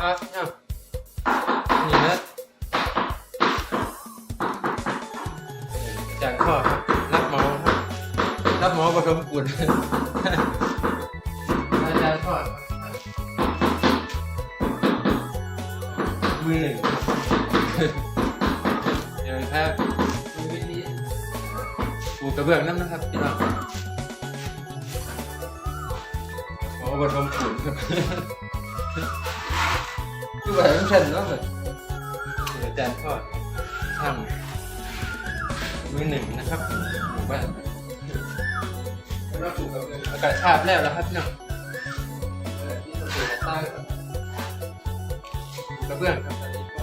ครับเนี่ยนี่นะจากข้อครับรับหมอครับรับหมอผสมปูนอาจารย์ข้อมือหนึ่งเดี๋ยวครับมือดีปูกระเบื้องน้ำนะครับพี่น้องหมอผสมปูนครับ คือแบบมันเช่นแล้วแบบอาจารย์ทอดช่างมือหนึ่งนะครับหมู่บ้านอากาศชาบแล้วแล้วครับพี่น้องที่เราดูใต้กระเบื้องครับอันนี้ก็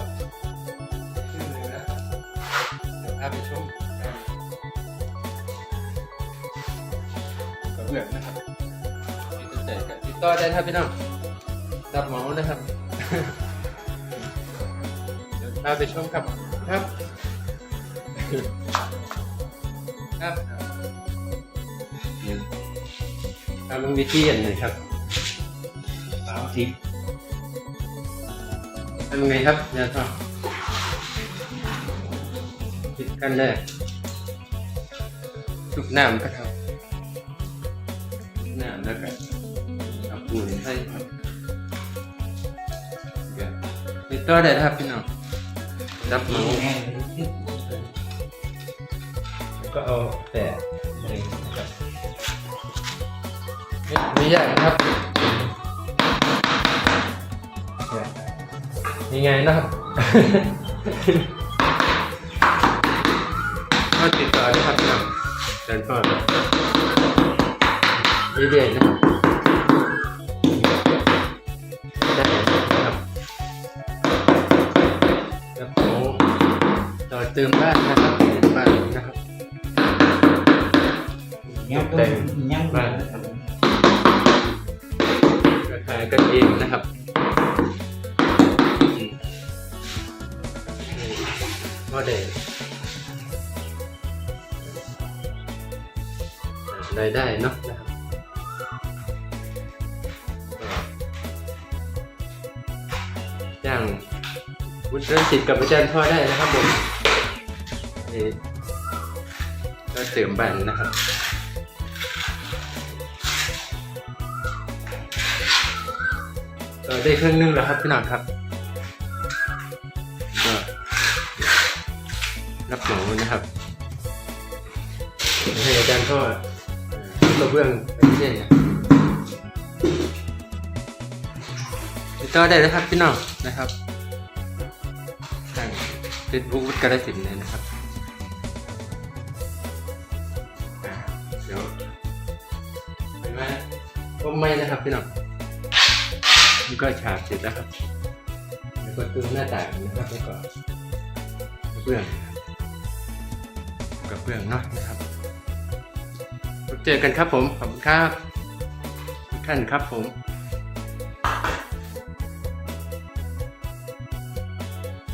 ขึ้นเลยนะครับเดี๋ยวพาไปชมกระเบื้องนะครับที่สนใจก็ติดต่อได้ครับพี่น้องรับเหมานะครับ เดี๋ยวพาไปชมครับครับครับทำมันวิธีอย่างหนึ่งครับสามทิศทำไงครับเนี่ยก็ทิศกันแรกทุกน้ำก็ทำทุกน้ำแล้วก็เอาปูนใส่ครับเดี๋ยวติดต่อได้ครับพี่น้อง รับเหมาก็เอาแต่ไม่ยากนะครับยังไงนะครับก็ติดต่อได้ครับพี่น้องเดินก่อนเรื่อยๆนะครับ เติมบ้านนะครับเติมบ้านนะครับยังตัวยังบ้านนะครับราคากันเองนะครับก็ได้รายได้เนาะนะครับก็จ้างวุฒิรังสิตกับอาจารย์พ่อได้นะครับผมนี่ ก็เสริมแบนนะครับเออได้ครึ่งนึงแล้วครับพี่หน่อยครับก็รับหมานะครับให้อาจารย์ก็กระเบื้องไปเรื่อยนะติดต่อได้นะครับพี่น้องนะครับทางเฟซบุ๊กวุฒิกาลสินเลยนะครับ ผมไม่นะครับพี่น้องนี่ก็ฉาบเสร็จแล้วครับ แล้วก็ตู้หน้าต่างนะครับแล้วก็กระเบื้องนะครับกระเบื้องเนาะนะครับพบเจอกันครับผมขอบคุณครับทุกท่านครับผม